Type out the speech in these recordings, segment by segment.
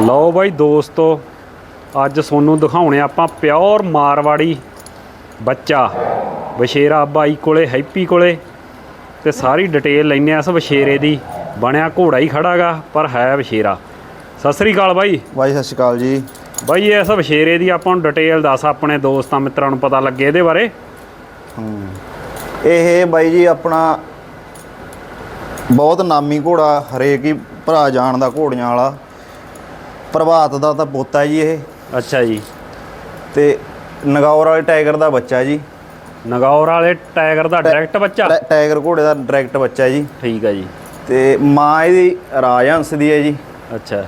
ਲਓ ਬਾਈ ਦੋਸਤੋ ਅੱਜ ਤੁਹਾਨੂੰ ਦਿਖਾਉਣੇ ਆਪਾਂ ਪਿਓਰ ਮਾਰਵਾੜੀ ਬੱਚਾ ਵਸ਼ੇਰਾ ਬਾਈ ਕੋਲੇ ਹੈਪੀ ਕੋਲੇ ਤੇ ਸਾਰੀ ਡਿਟੇਲ ਲੈਣੇ ਆ ਇਸ ਵਸ਼ੇਰੇ ਦੀ। ਬਣਿਆ ਘੋੜਾ ਹੀ ਖੜਾਗਾ ਪਰ ਹੈ ਵਸ਼ੇਰਾ ਸਤਿ ਸ੍ਰੀ ਅਕਾਲ ਬਾਈ। ਬਾਈ ਸਤਿ ਸ਼੍ਰੀ ਅਕਾਲ ਜੀ। ਬਾਈ ਇਸ ਵਸ਼ੇਰੇ ਦੀ ਆਪਾਂ ਨੂੰ ਡਿਟੇਲ ਦੱਸ ਆਪਣੇ ਦੋਸਤਾਂ ਮਿੱਤਰਾਂ ਨੂੰ ਪਤਾ ਲੱਗੇ ਇਹਦੇ ਬਾਰੇ। ਇਹ ਬਾਈ ਜੀ ਆਪਣਾ ਬਹੁਤ ਨਾਮੀ ਘੋੜਾ ਹਰੇਕ ਹੀ ਭਰਾ ਜਾਣਦਾ ਘੋੜੀਆਂ ਵਾਲਾ। ਪ੍ਰਭਾਤ ਦਾ ਤਾਂ ਪੋਤਾ ਜੀ ਇਹ। ਅੱਛਾ ਜੀ। ਤੇ ਨਗੌਰ ਵਾਲੇ ਟਾਈਗਰ ਦਾ ਬੱਚਾ ਜੀ। ਨਗੌਰ ਵਾਲੇ ਟਾਈਗਰ ਦਾ ਡਾਇਰੈਕਟ ਬੱਚਾ? ਟਾਈਗਰ ਘੋੜੇ ਦਾ ਡਾਇਰੈਕਟ ਬੱਚਾ ਜੀ। ਠੀਕ ਹੈ ਜੀ। ਤੇ ਮਾਂ ਇਹਦੀ ਰਾਜਹੰਸ ਦੀ ਹੈ ਜੀ। ਅੱਛਾ।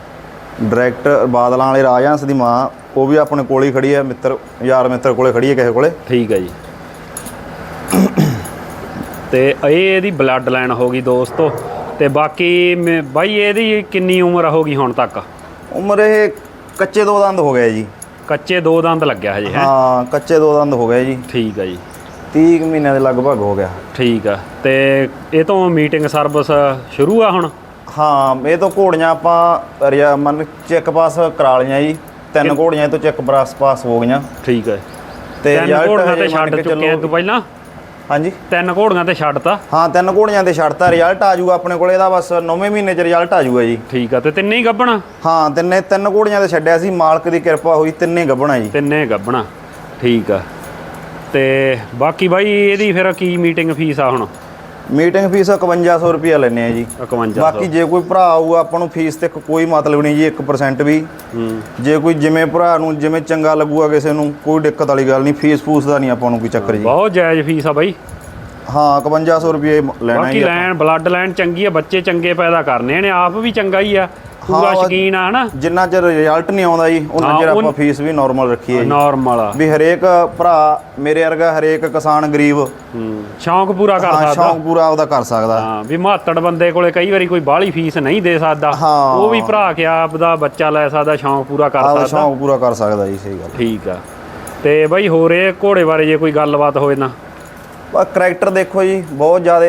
ਡਾਇਰੈਕਟ ਬਾਦਲਾਂ ਵਾਲੇ ਰਾਜਹੰਸ ਦੀ ਮਾਂ ਉਹ ਵੀ ਆਪਣੇ ਕੋਲ ਹੀ ਖੜੀ ਹੈ ਮਿੱਤਰ ਯਾਰ ਮਿੱਤਰ ਕੋਲੇ ਖੜੀ ਹੈ ਕਿਸੇ ਕੋਲੇ। ਠੀਕ ਹੈ ਜੀ। ਤੇ ਇਹ ਇਹਦੀ ਬਲੱਡ ਲਾਈਨ ਹੋ ਗਈ ਦੋਸਤੋ। ਤੇ ਬਾਕੀ ਬਾਈ ਇਹਦੀ ਕਿੰਨੀ ਉਮਰ ਹੋ ਗਈ ਹੁਣ ਤੱਕ? ਉਮਰ ਇਹ ਕੱਚੇ ਦੋ ਦੰਦ ਹੋ ਗਏ ਜੀ। ਕੱਚੇ ਦੋ ਦੰਦ ਲੱਗਿਆ ਹਜੇ ਹੈ? ਹਾਂ ਕੱਚੇ ਦੋ ਦੰਦ ਹੋ ਗਏ ਜੀ। ਠੀਕ ਹੈ ਜੀ। 30 ਕੁ ਮਹੀਨਿਆਂ ਦੇ ਲਗਭਗ ਹੋ ਗਿਆ। ਠੀਕ ਆ। ਤੇ ਇਹ ਤੋਂ ਮੀਟਿੰਗ ਸਰਵਿਸ ਸ਼ੁਰੂ ਆ ਹੁਣ? ਹਾਂ ਇਹ ਤੋਂ ਘੋੜੀਆਂ ਆਪਾਂ ਰਿਆ- ਮੰਨ ਚੈੱਕ ਪਾਸ ਕਰਾ ਲਈਆਂ ਜੀ। ਤਿੰਨ ਘੋੜੀਆਂ ਇਹ ਤੋਂ ਚੈੱਕ ਪਾਸ ਪਾਸ ਹੋ ਗਈਆਂ। ਠੀਕ ਹੈ ਤੇ ਹਜੇ ਮੰਨ ਛੱਡ ਚੁੱਕੇ ਆ ਤੂੰ ਪਹਿਲਾਂ? ਹਾਂਜੀ। ਤਿੰਨ ਘੋੜੀਆਂ ਤੇ ਛੱਡਤਾ ਹਾਂ ਤਿੰਨ ਘੋੜੀਆਂ ਤੇ ਛੱਡਤਾ ਰਿਜ਼ਲਟ ਆ ਜਾਊਗਾ ਆਪਣੇ ਕੋਲੇ ਇਹਦਾ ਬਸ 9ਵੇਂ ਮਹੀਨੇ ਚ ਰਿਜ਼ਲਟ ਆ ਜਾਊਗਾ ਜੀ। ਠੀਕ ਆ ਤੇ ਤਿੰਨੇ ਹੀ ਗੱਬਣਾ? ਹਾਂ ਤਿੰਨੇ ਤਿੰਨ ਘੋੜੀਆਂ ਤੇ ਛੱਡਿਆ ਸੀ ਮਾਲਕ ਦੀ ਕਿਰਪਾ ਹੋਈ ਤਿੰਨੇ ਗੱਭਣਾ ਜੀ। ਤਿੰਨੇ ਗੱਬਣਾ ਠੀਕ ਆ। ਤੇ ਬਾਕੀ ਬਾਈ ਇਹਦੀ ਫਿਰ ਕੀ ਮੀਟਿੰਗ ਫੀਸ ਆ ਹੁਣ? ਮੀਟਿੰਗ ਫੀਸ 5100 ਰੁਪਿਆ ਲੈਣੇ ਆ ਜੀ। 51 ਬਾਕੀ ਜੇ ਕੋਈ ਭਰਾ ਆਊਗਾ ਆਪਾਂ ਨੂੰ ਫੀਸ ਤੇ ਕੋਈ ਮਤਲਬ ਨਹੀਂ ਜੀ 1% ਵੀ। ਹੂੰ। ਜੇ ਕੋਈ ਜਿਵੇਂ ਭਰਾ ਨੂੰ ਜਿਵੇਂ ਚੰਗਾ ਲੱਗੂਗਾ ਕਿਸੇ ਨੂੰ ਕੋਈ ਦਿੱਕਤ ਵਾਲੀ ਗੱਲ ਨਹੀਂ ਫੀਸ ਫੂਸ ਦਾ ਨਹੀਂ ਆਪਾਂ ਨੂੰ ਕੋਈ ਚੱਕਰ ਜੀ। ਬਹੁਤ ਜਾਇਜ਼ ਫੀਸ ਆ ਬਾਈ। ਹਾਂ 5100 ਰੁਪਏ ਲੈਣਾ ਬਾਕੀ ਲੈਣ ਬਲੱਡ ਲੈਣ ਚੰਗੀ ਆ ਬੱਚੇ ਚੰਗੇ ਪੈਦਾ ਕਰਨੇ ਇਹਨੇ ਆਪ ਵੀ ਚੰਗਾ ਹੀ ਆ। ਪੂਰਾ ਸ਼ਕੀਨ ਆ ਹਨਾ? ਜਿੰਨਾ ਚਿਰ ਰਿਜ਼ਲਟ ਨਹੀਂ ਆਉਂਦਾ ਜੀ ਉਹਨਾਂ ਚਿਰ ਆਪਾਂ ਫੀਸ ਵੀ ਨਾਰਮਲ ਰੱਖੀਏ ਜੀ। ਨਾਰਮਲ ਆ। ਵੀ ਹਰੇਕ ਭਰਾ ਮੇਰੇ ਵਰਗਾ ਹਰੇਕ ਕਿਸਾਨ ਗਰੀਬ ਹੂੰ ਸ਼ੌਂਕ ਪੂਰਾ ਕਰ ਹਾਂ ਸਕਦਾ। ਸ਼ੌਂਕ ਪੂਰਾ ਆਪਦਾ ਕਰ ਸਕਦਾ। ਹਾਂ ਵੀ ਮਾਤੜ ਬੰਦੇ ਕੋਲੇ ਕਈ ਵਾਰੀ ਕੋਈ ਬਾਹਲੀ ਫੀਸ ਨਹੀਂ ਦੇ ਸਕਦਾ। ਹਾਂ। ਉਹ ਵੀ ਭਰਾ ਕੇ ਆਪ ਦਾ ਬੱਚਾ ਲੈ ਸਕਦਾ ਸ਼ੌਂਕ ਪੂਰਾ ਕਰ ਆਪਦਾ ਸਕਦਾ। ਸ਼ੌਂਕ ਪੂਰਾ ਕਰ ਸਕਦਾ ਜੀ ਸਹੀ ਗੱਲ ਠੀਕ ਆ। ਤੇ ਬਾਈ ਹੋਰ ਇਹ ਘੋੜੇ ਬਾਰੇ ਜੇ ਕੋਈ ਗੱਲਬਾਤ ਹੋਵੇ ਨਾ ਕਰੈਕਟਰ ਦੇਖੋ ਜੀ ਬਹੁਤ ਜ਼ਿਆਦਾ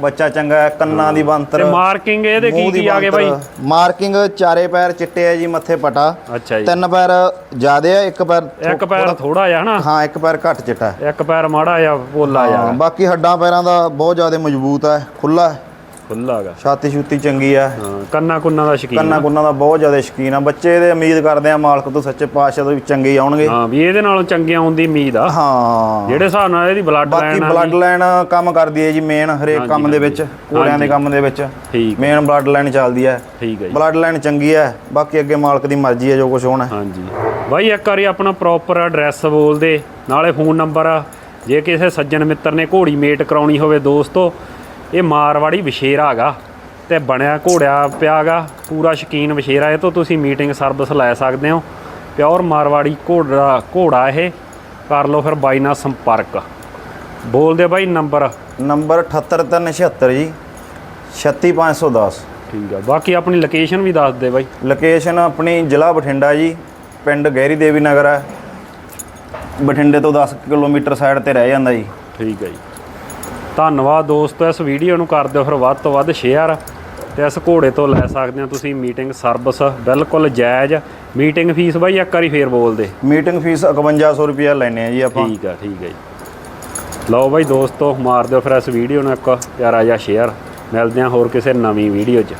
ਬੱਚਾ ਚੰਗਾ ਹੈ ਕੰਨਾਂ ਦੀ ਤੇ ਬੰਤਰ ਮਾਰਕਿੰਗ ਇਹਦੇ ਕੀ ਕੀ ਆ ਗਏ ਬਾਈ। ਮਾਰਕਿੰਗ ਚਾਰੇ ਪੈਰ ਚਿੱਟੇ ਹੈ ਜੀ ਮੱਥੇ ਪਟਾ। ਅੱਛਾ ਜੀ। ਤਿੰਨ ਪੈਰ ਜ਼ਿਆਦੇ ਆ ਇੱਕ ਪੈਰ ਇੱਕ ਪੈਰ ਥੋੜਾ ਜਿਹਾ ਹਨਾ? ਹਾਂ ਇੱਕ ਪੈਰ ਘੱਟ ਚਿੱਟਾ ਇੱਕ ਪੈਰ ਮਾੜਾ ਜਿਹਾ ਪੋਲਾ ਜਿਹਾ। ਬਾਕੀ ਹੱਡਾਂ ਪੈਰਾਂ ਦਾ ਬਹੁਤ ਜ਼ਿਆਦਾ ਮਜ਼ਬੂਤ ਹੈ ਖੁੱਲਾ ਹੈ। ਖੁੱਲਾ ਗਾ ਛਾਤੀ ਛੂਤੀ ਚੰਗੀ ਹਾਂ ਕੰਨਾ ਕੁੰਨਾ ਦਾ ਸ਼ਕੀਨ ਕੰਨਾਂ ਕੁੰਨਾਂ ਦਾ ਬਹੁਤ ਜ਼ਿਆਦਾ ਸ਼ਕੀਨ ਆ। ਬੱਚੇ ਇਹਦੇ ਉਮੀਦ ਕਰਦੇ ਆ ਮਾਲਕ ਤੋਂ ਸੱਚੇ ਪਾਤਸ਼ਾਹ ਤੋਂ ਵੀ ਚੰਗੇ ਆਉਣਗੇ। ਹਾਂ ਵੀ ਇਹਦੇ ਨਾਲੋਂ ਚੰਗੇ ਆਉਣ ਦੀ ਉਮੀਦ ਆ। ਹਾਂ। ਜਿਹੜੇ ਹਿਸਾਬ ਨਾਲ ਇਹਦੀ ਬਲੱਡ ਬਾਕੀ ਲਾਈਨ ਆ ਬਲੱਡ ਲਾਈਨ ਕੰਮ ਕਰਦੀ ਹੈ ਜੀ ਮੇਨ ਹਰੇਕ ਕੰਮ ਦੇ ਵਿੱਚ ਘੋੜਿਆਂ ਦੇ ਕੰਮ ਦੇ ਵਿੱਚ। ਠੀਕ ਮੇਨ ਬਲੱਡ ਲਾਈਨ ਚੱਲਦੀ ਹੈ। ਠੀਕ ਹੈ ਜੀ। ਬਲੱਡ ਲਾਈਨ ਚੰਗੀ ਹੈ। ਬਾਕੀ ਅੱਗੇ ਮਾਲਕ ਦੀ ਮਰਜ਼ੀ ਹੈ ਜੋ ਕੁਝ ਹੋਣਾ। ਹਾਂਜੀ। ਬਾਈ ਇੱਕ ਵਾਰੀ ਆਪਣਾ ਪ੍ਰੋਪਰ ਐਡਰੈਸ ਬੋਲ ਦੇ। ਨਾਲੇ ਫੋਨ ਨੰਬਰ ਜੇ ਕਿਸੇ ਸੱਜਣ ਮਿੱਤਰ ਨੇ ਘੋੜੀ ਮੇਟ ਕਰਾਉਣੀ ਹੋਵੇ ਦੋਸਤੋ ਇਹ ਮਾਰਵਾੜੀ ਵਿਸ਼ੇਰਾ ਹੈਗਾ ਤੇ ਬਣਿਆ ਘੋੜਿਆ ਪਿਆਗਾ ਪੂਰਾ ਸ਼ਕੀਨ ਵਿਸ਼ੇਰਾ ਇਹ ਤੋਂ ਤੁਸੀਂ ਮੀਟਿੰਗ ਸਰਵਿਸ ਲੈ ਸਕਦੇ ਹੋ। ਪਿਓਰ ਮਾਰਵਾੜੀ ਘੋੜਾ ਘੋੜਾ ਇਹ ਕਰ ਲਓ ਫਿਰ ਬਾਈ ਨਾਲ ਸੰਪਰਕ। ਬੋਲ ਦੇ ਬਾਈ ਨੰਬਰ? ਨੰਬਰ 78376 ਜੀ 36510 ਠੀਕ ਆ ਬਾਕੀ ਆਪਣੀ ਲੋਕੇਸ਼ਨ ਵੀ ਦੱਸ ਦੇ ਬਾਈ। ਲੋਕੇਸ਼ਨ ਆਪਣੀ ਜ਼ਿਲ੍ਹਾ ਬਠਿੰਡਾ ਜੀ ਪਿੰਡ ਗਹਿਰੀ ਦੇਵੀ ਨਗਰ ਹੈ। ਬਠਿੰਡੇ ਤੋਂ 10 ਕਿਲੋਮੀਟਰ ਸਾਈਡ ਤੇ ਰਹਿ ਜਾਂਦਾ ਜੀ। ਠੀਕ ਹੈ ਜੀ। ਧੰਨਵਾਦ ਦੋਸਤੋ ਇਸ ਵੀਡੀਓ ਨੂੰ ਕਰ ਦਿਓ ਫਿਰ ਵੱਧ ਤੋਂ ਵੱਧ ਸ਼ੇਅਰ ਤੇ ਇਸ ਘੋੜੇ ਤੋਂ ਲੈ ਸਕਦੇ ਹੋ ਤੁਸੀਂ ਮੀਟਿੰਗ ਸਰਵਿਸ ਬਿਲਕੁਲ ਜਾਇਜ਼। ਮੀਟਿੰਗ ਫੀਸ ਬਾਈ ਇੱਕ ਵਾਰੀ ਫੇਰ ਬੋਲ ਦੇ ਮੀਟਿੰਗ ਫੀਸ 5100 ਰੁਪਏ ਲੈਣੇ ਆ ਜੀ ਆਪਾਂ। ਠੀਕ ਆ ਠੀਕ ਹੈ ਜੀ। ਲਓ ਬਾਈ ਦੋਸਤੋ ਮਾਰ ਦਿਓ ਫਿਰ ਇਸ ਵੀਡੀਓ ਨੂੰ ਇੱਕ ਪਿਆਰਾ ਜਿਹਾ ਸ਼ੇਅਰ ਮਿਲਦੇ ਹਾਂ ਹੋਰ ਕਿਸੇ ਨਵੀਂ ਵੀਡੀਓ 'ਚ।